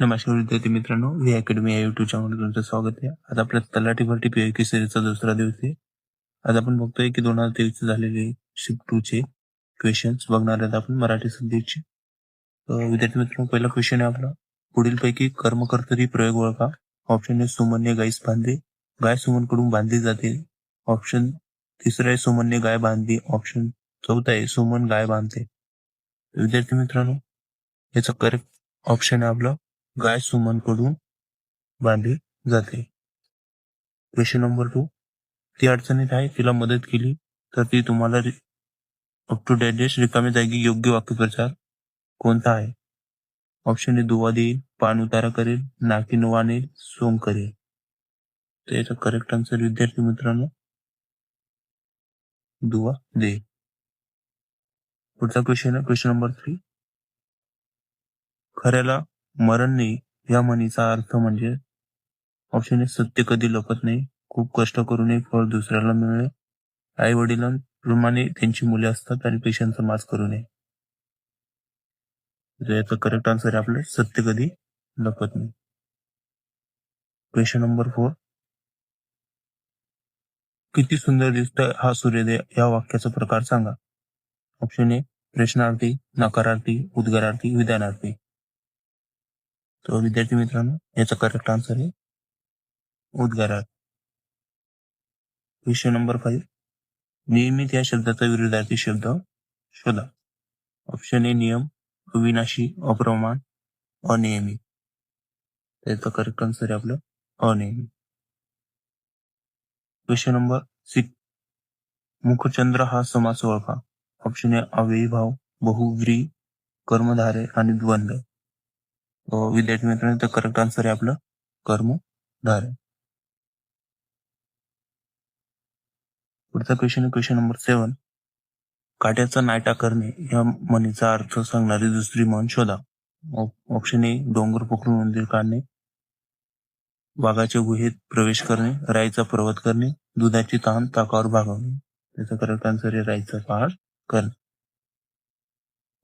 नमस्कार विद्यार्थी मित्रांनो व्ही अकॅडमी या युट्यूब चॅनल तुमचं स्वागत आहे. आज आपल्या तलाठी भरती पीआयकी सिरीजचा दुसरा दिवस आहे. आज आपण बघतोय की दोन हजार तेवीस झालेले शिफ्ट टू चे क्वेश्चन्स बघणार आहेत आपण मराठी सब्जेक्टचे. विद्यार्थी मित्रांनो पहिला क्वेश्चन आहे आपला. पुढीलपैकी कर्मकर्तरी प्रयोग ओळखा. ऑप्शन ए सुमन्य गाईस बांधे. गाय सुमनकडून बांधली जाते. ऑप्शन तिसरा आहे सुमन्य गाय बांधली. ऑप्शन चौथा आहे सुमन गाय बांधते. विद्यार्थी मित्रांनो याचा करेक्ट ऑप्शन आहे आपला. गाय सुमनकडून बांधली जाते. क्वेश्चन नंबर टू ती अडचणीत आहे तिला मदत केली तर ती तुम्हाला अप टू डेट रिकामी जागी योग्य वाक्यप्रचार कोणता आहे? ऑप्शन ए दुवा देईल पान उतारा करेल नाकी नवानेल सोंग करेल. तर याचा करेक्ट आन्सर विद्यार्थी मित्रांनो दुवा देईल. पुढचा क्वेश्चन आहे क्वेश्चन नंबर थ्री खऱ्याला मरण नाही. या म्हणीचा अर्थ म्हणजे ऑप्शन ए सत्य कधी लपत नाही खूप कष्ट करूनही फळ दुसऱ्याला मिळणे. आई वडिलांप्रमाणे त्यांची मुले असतात आणि पेशांचा मास करू नये. तर याचा करेक्ट आन्सर आहे आपलं सत्य कधी लपत नाही. क्वेश्चन नंबर फोर किती सुंदर दिसतोय हा सूर्योदय या वाक्याचा प्रकार सांगा. ऑप्शन ए प्रश्नार्थी नकारार्थी उद्गारार्थी विधानार्थी. तर विद्यार्थी मित्रांनो याचा करेक्ट आन्सर आहे. उद्गारात. क्वेश्चन नंबर फाईव्ह नियमित या शब्दाचा विरोधार्थी शब्द शोधा. ऑप्शन ए नियम. अविनाशी अप्रमाण अनियमित. त्याचा करेक्ट आन्सर आहे आपलं अनियमित. क्वेश्चन नंबर सिक्स मुखचंद्र हा समास ओळखा. ऑप्शन ए अव्ययीभाव बहुव्री कर्मधारे आणि द्वंद्व. विद्यार्थी मित्रांनो तर करेक्ट आन्सर आहे आपलं. कर्मधारे पुढचा क्वेश्चन क्वेश्चन नंबर सेवन काट्याचा नायटा करणे या म्हणीचा अर्थ सांगणारी दुसरी म्हण शोधा. ऑप्शन ए डोंगर पकडून मंदिर काढणे. वाघाच्या गुहेत प्रवेश करणे. राईचा पर्वत करणे. दुधाची तहान ताकावर भागवणे. त्याचा करेक्ट आन्सर आहे राईचा पहाड करणे.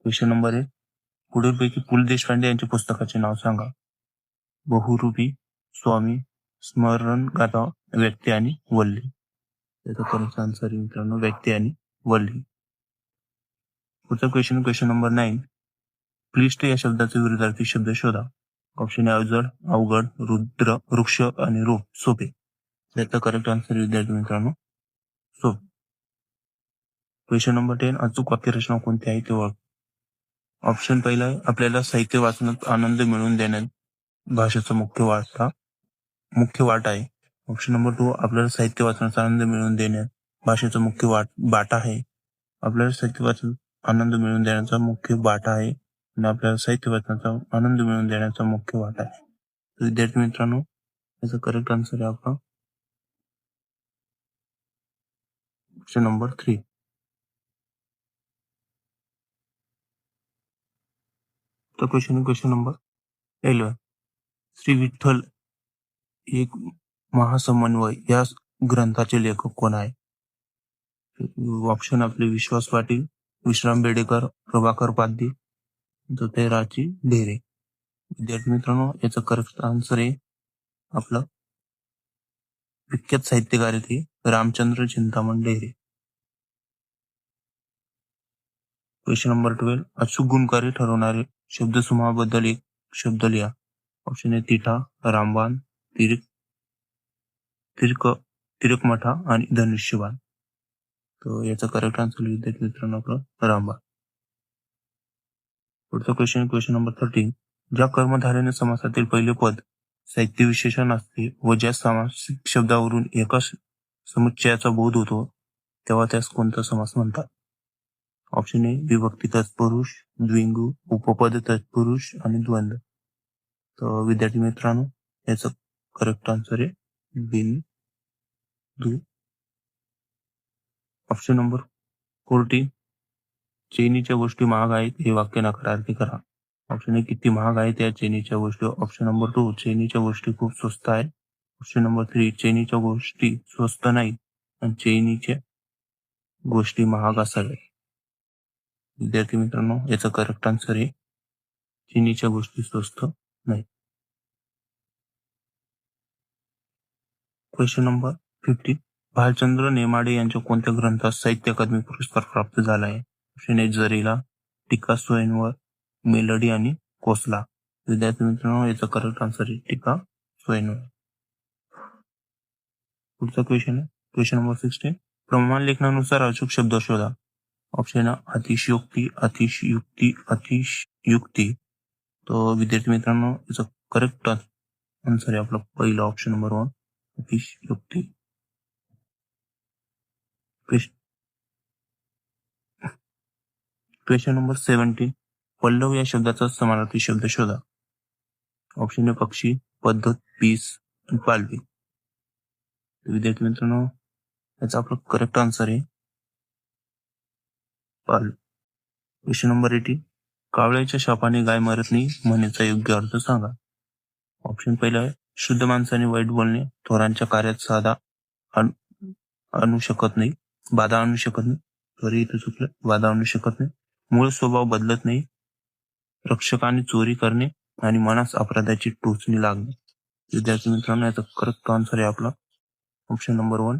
क्वेश्चन नंबर एक. पुढीलपैकी पु ल देशपांडे यांच्या पुस्तकाचे नाव सांगा. बहुरूपी स्वामी स्मरण गाथा व्यक्ती आणि वल्ली. त्याचा करेक्ट आन्सर मित्रांनो व्यक्ती आणि वल्ली. पुढचा क्वेश्चन क्वेश्चन नंबर नाईन क्लिष्ट या शब्दाचे विरुद्धार्थी शब्द शोधा. ऑप्शन अवजड अवघड रुद्र वृक्ष आणि रूप सोपे. त्याचा करेक्ट आन्सर विद्यार्थी मित्रांनो. सोपे. क्वेश्चन नंबर टेन अचूक वाक्यरचना कोणती आहे ते ओळख. ऑप्शन पहिला आहे आपल्याला साहित्य वाचनात आनंद मिळवून देण्यात भाषेचा मुख्य वाटा मुख्य वाटा आहे. ऑप्शन नंबर टू आपल्याला साहित्य वाचनाचा आनंद मिळवून देण्यात भाषेचा मुख्य वाट बाटा आहे. आपल्याला साहित्य वाचन आनंद मिळवून देण्याचा मुख्य बाटा आहे. आणि आपल्याला साहित्य वाचनाचा आनंद मिळवून देण्याचा मुख्य वाटा आहे. विद्यार्थी मित्रांनो याचा करेक्ट आन्सर आहे आपला. ऑप्शन नंबर थ्री तर question question number eleven Shri Vitthal एक महासमन्वय. या ग्रंथाचे लेखक कोण आहे? ऑप्शन आपले विश्वास पाटील विश्राम बेडेकर प्रभाकर पाध्ये जोतेराची ढेरे. विद्यार्थी मित्रांनो याचं करेक्ट आन्सर आहे आपलं विख्यात साहित्यकार येथे ते Ramchandra Chintaman Dhere. Question number twelve अचूक गुणकारी ठरवणारे शब्दसमूहाबद्दल एक शब्द लिहा. ऑप्शन आहे तिठा रामबाण तिरक तिरक तिरकमठा आणि धनुष्यबाण. तर याचा करेक्ट आन्सर विद्यार्थी मित्रांनो आपलं रामबाण. पुढचा क्वेश्चन क्वेश्चन नंबर थर्टीन ज्या कर्मधारेने समासातील पहिले पद साहित्य विशेषण असते व ज्या सामासिक शब्दावरून एका समुच्चयाचा बोध होतो तेव्हा त्यास कोणता समास म्हणतात? ऑप्शन ए विभक्ती तत्पुरुष द्विंगू उपपद तत्पुरुष आणि द्वंद्व तर विद्यार्थी मित्रांनो याचं करेक्ट आन्सर आहे बिन ऑप्शन नंबर फोर्टीन चैनीच्या गोष्टी महाग आहेत हे वाक्य नकारार्थी करा. ऑप्शन ए किती महाग आहेत या चेनीच्या गोष्टी? ऑप्शन नंबर टू चैनीच्या गोष्टी खूप स्वस्त आहेत. ऑप्शन नंबर थ्री चैनीच्या गोष्टी स्वस्त नाहीत. आणि चैनीच्या गोष्टी महाग असाव्यात. विद्यार्थी मित्रांनो याचा करेक्ट आन्सर आहे चिनीच्या गोष्टी स्वस्त नाही question number fifty Bhalchandra Nemade यांच्या कोणत्या ग्रंथात साहित्य अकादमी पुरस्कार प्राप्त झाला आहे? ऑप्शन जरीला टीका स्वयंवर मेलडी आणि कोसला. विद्यार्थी मित्रांनो याचा करेक्ट आन्सर आहे टीका स्वयंवर. पुढचा क्वेश्चन आहे. क्वेश्चन नंबर सिक्स्टीन प्रमाण लेखनानुसार अचूक शब्द शोधा. ऑप्शन अतिशयोक्ती अतिशयुक्ती अतिशयुक्ती. तर विद्यार्थी मित्रांनो याचा करेक्ट आन्सर आहे आपला पहिला ऑप्शन नंबर वन अतिशयुक्ती. क्वेश्चन नंबर सेव्हन्टीन पल्लव या शब्दाचा समानार्थी शब्द शोधा. ऑप्शन ए पक्षी पद्धत पीस पालवी. विद्यार्थी मित्रांनो याचा आपला करेक्ट आन्सर आहे. पाल. क्वेश्चन नंबर एटीन कावळ्याच्या शापाने गाय मारत नाही म्हणण्याचा योग्य अर्थ सांगा. ऑप्शन पहिला आहे शुद्ध माणसाने वाईट बोलणे थोरांच्या कार्यात साधा आणू शकत नाही बाधा आणू शकत नाही. सॉरी इथं चुकलं बाधा आणू शकत नाही. मूळ स्वभाव बदलत नाही. रक्षकाने चोरी करणे आणि मनास अपराधाची टोचणी लागणे. विद्यार्थी मित्रांनो याचा करेक्ट आन्सर आहे आपला. Option number one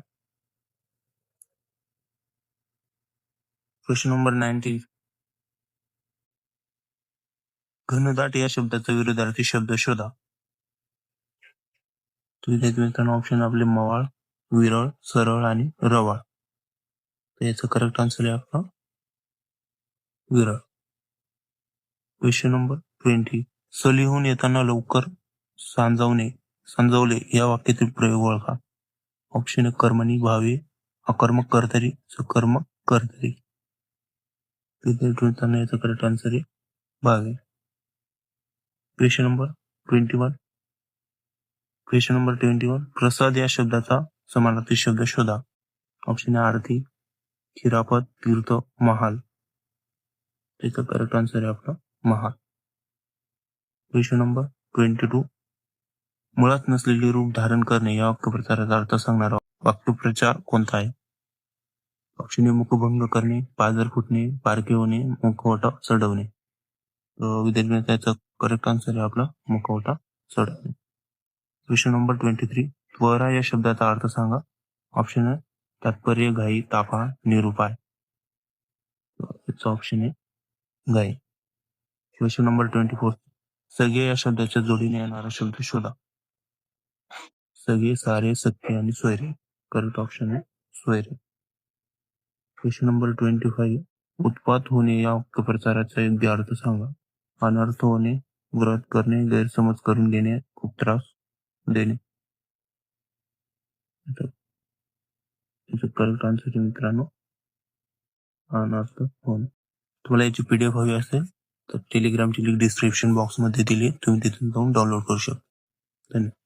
question number ninety. घनदाट या शब्दाचा विरोधार्थी शब्द शोधा. ऑप्शन आपले मवाळ विरळ सरळ आणि रवाळ. तर याचा करेक्ट आन्सर आहे आपला विरळ. क्वेश्चन नंबर ट्वेंटी सलीहून येताना लवकर सांजवणे सांजवले या वाक्यातील प्रयोग ओळखा. ऑप्शन कर्मणी भावे अकर्मक करतरी सकर्मक करतरी विद्यार्थी मित्रांनो याचा करेक्ट आन्सर आहे. Bhave question number twenty one question number twenty one प्रसाद या शब्दाचा समानार्थी शब्द शोधा. ऑप्शन आहे आरती. खिरापत तीर्थ महाल. त्याचा करेक्ट आन्सर आहे आपला महाल. क्वेश्चन नंबर ट्वेंटी टू मुळात नसलेले रूप धारण करणे या वाक्यप्रचाराचा अर्थ सांगणारा वाक्यप्रचार कोणता आहे? ऑप्शन मुखभंग करणे पाजर फुटणे पारखे होणे मुखवटा चढवणे तर विद्यार्थी त्याचा करेक्ट आन्सर आहे आपला मुखवटा चढवणे क्वेश्चन नंबर ट्वेंटी थ्री त्वरा या शब्दाचा अर्थ सांगा. ऑप्शन आहे तात्पर्य घाई तापा निरुपाय. ऑप्शन आहे घाई. क्वेश्चन नंबर ट्वेंटी फोर सगळे या शब्दाच्या जोडीने येणारा शब्द शोधा. सगळे सारे सत्य आणि सोयरे. करेक्ट ऑप्शन आहे सोयरे. प्रश्न नंबर ट्वेंटी फाईव्ह उत्पात होणे या वाक्यप्रचाराचा योग्य अर्थ सांगा. अनर्थ होणे विरोध करणे गैरसमज करून घेणे खूप त्रास देणे. करेक्ट आन्सर मित्रांनो. अनर्थ होणे. तुम्हाला याची पीडीएफ हवी असेल तर टेलिग्रामची लिंक डिस्क्रिप्शन बॉक्समध्ये दिली तुम्ही तिथून जाऊन डाउनलोड करू शकता. धन्यवाद.